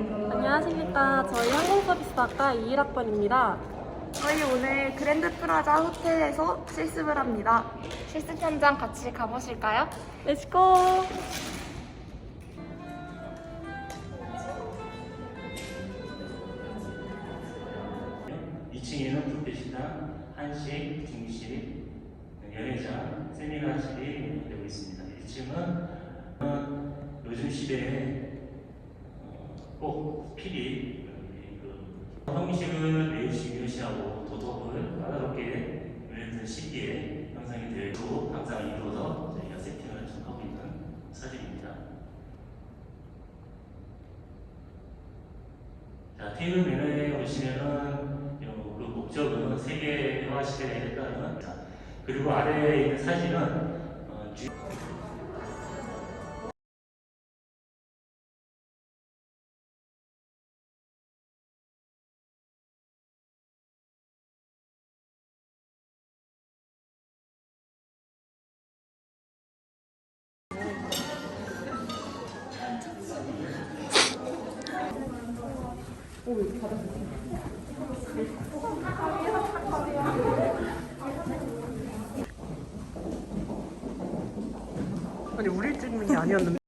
안녕하십니까. 저희 항공서비스학과 21학번입니다. 저희 오늘 그랜드 프라자 호텔에서 실습을 합니다. 실습 현장 같이 가보실까요? 렛츠고! 2층에는 뷔페식당, 한식, 중식, 연회장, 세미나실이 되고 있습니다. 1층은 요즘 시대에 어, 꼭 필히 그 형식을 매우 중요시하고 도덕을 까다롭게 매는 시기에 형성이 되고 항상 이루어서 저희가 세팅을 좀 하고 있는 사진입니다. 자, 테이블 매너에 오시면은 요, 그 목적은 세계화 시대에 따른 자, 그리고 아래에 있는 사진은 아니, 우리 찍는 게 아니었는데?